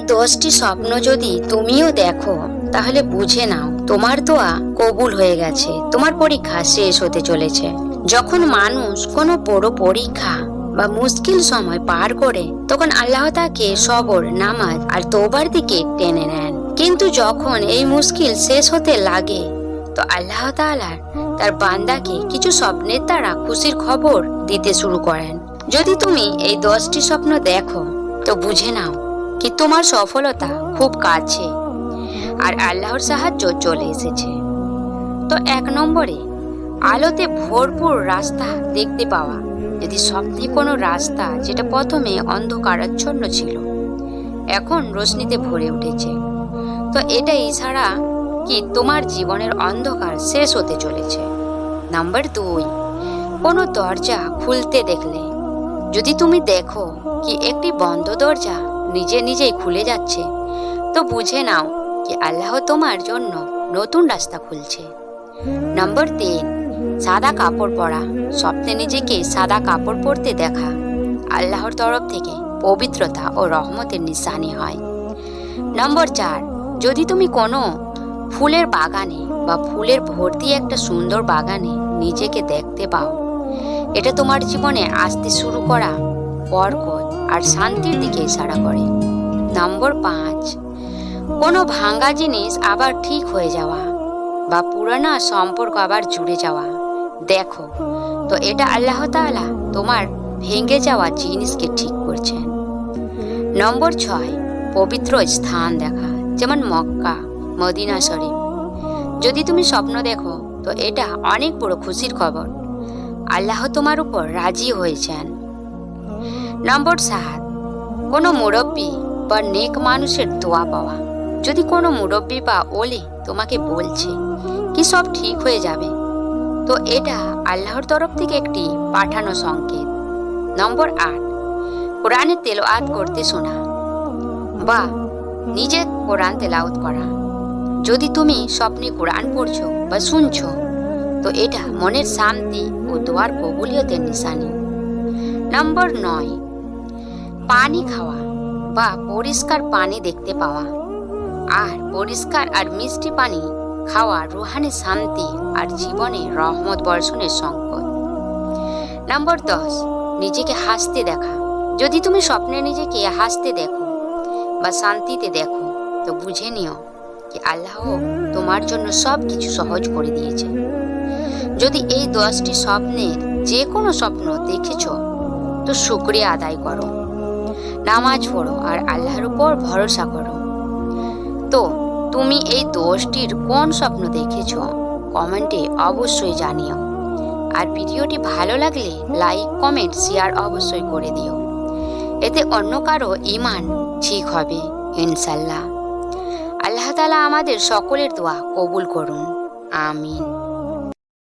দশটি স্বপ্ন যদি তুমিও দেখো, তাহলে বুঝে নাও, তোমার দোয়া কবুল হয়ে গেছে। তোমার পরীক্ষা শেষ হতে চলেছে। যখন মানুষ কোনো বড় পরীক্ষা বা মুশকিল সময় পার করে, তখন আল্লাহ তাকে সবর, নামাজ আর তোবার দিকে টেনে নেন। কিন্তু যখন এই মুশকিল শেষ হতে লাগে, তো আল্লাহ তাআলা তার বান্দাকে কিছু স্বপ্নের দ্বারা খুশির খবর দিতে শুরু করেন। যদি তুমি এই দশটি স্বপ্ন দেখো, তো বুঝে নাও কি তোমার সফলতা খুব কাছে আর আল্লাহর সাহায্য চলে এসেছে তো এক নম্বরে আলোতে ভরপুর রাস্তা দেখতে পাওয়া যদি স্বপ্নে কোনো রাস্তা যেটা প্রথমে অন্ধকারাচ্ছন্ন ছিল এখন রোশনিতে ভরে উঠেছে। তো এটা ইশারা কি তোমার জীবনের অন্ধকার শেষ হতে চলেছে? নাম্বার দুই, কোনো দরজা খুলতে দেখলে যদি তুমি দেখো কি একটি বন্ধ দরজা নিজে নিজেই খুলে যাচ্ছে, তো বুঝে নাও কি আল্লাহ তোমার জন্য নতুন রাস্তা খুলছে। নম্বর তিন, সাদা কাপড় পরা, স্বপ্নে নিজেকে সাদা কাপড় পরতে দেখা। আল্লাহর তরফ থেকে পবিত্রতা ও রহমতের নিশানি হয়। নম্বর চার, যদি তুমি কোনো ফুলের বাগানে বা ফুলের ভর্তি একটা সুন্দর বাগানে নিজেকে দেখতে পাও এটা তোমার জীবনে আসতে শুরু করা বরকত আর শান্তির দিকে ইশারা করে। নম্বর পাঁচ, কোনো ভাঙ্গা জিনিস আবার ঠিক হয়ে যাওয়া বা পুরানা সম্পর্ক আবার জুড়ে যাওয়া। দেখো, তো এটা আল্লাহ তাআলা তোমার ভেঙে যাওয়া জিনিসকে ঠিক করছেন। নম্বর ছয়, পবিত্র স্থান দেখা, যেমন মক্কা, মদিনা শরীফ। যদি তুমি স্বপ্ন দেখো, তো এটা অনেক বড় খুশির খবর। আল্লাহ তোমার উপর রাজি হয়েছেন। নম্বর সাত, কোনো মুরব্বী বা নেক মানুষের দোয়া পাওয়া। যদি কোনো মুরব্বী বা ওলি তোমাকে বলছে কি সব ঠিক হয়ে যাবে, তো এটা আল্লাহর তরফ থেকে একটি পাঠানো সংকেত। নম্বর আট, কোরআনে তেলাওয়াত করতে শোনা বা নিজে কোরআন তেলাওয়াত করা। যদি তুমি স্বপ্নে কোরআন পড়ছো বা শুনছো তো এটা মনের শান্তি ও দোয়ার কবুলিয়তের নিশানি। নম্বর নয়, পানি খাওয়া বা পরিষ্কার পানি দেখতে পাওয়া। আর পরিষ্কার আর মিষ্টি পানি খাওয়া রুহানি শান্তি আর জীবনে রহমত বর্ষণের সংকট নম্বর দশ, নিজেকে হাসতে দেখা। যদি তুমি স্বপ্নে নিজেকে হাসতে দেখো বা শান্তিতে দেখো, তো বুঝে নিও কি আল্লাহ তোমার জন্য সব কিছু সহজ করে দিয়েছে। যদি এই দশটি স্বপ্নের যে কোনো স্বপ্ন দেখেছ, তো শুক্রিয়া আদায় করো। নামাজ পড়ো আর আল্লাহর উপর ভরসা করো। তো, তুমি এই দশটির কোন স্বপ্ন দেখেছ, কমেন্টে অবশ্যই জানিও। আর ভিডিওটি ভালো লাগলে লাইক, কমেন্ট, শেয়ার অবশ্যই করে দিও। এতে অন্য কারও ইমান ঠিক হবে, ইনশাল্লাহ। আল্লাহ তালা আমাদের সকলের দোয়া কবুল করুন। আমিন।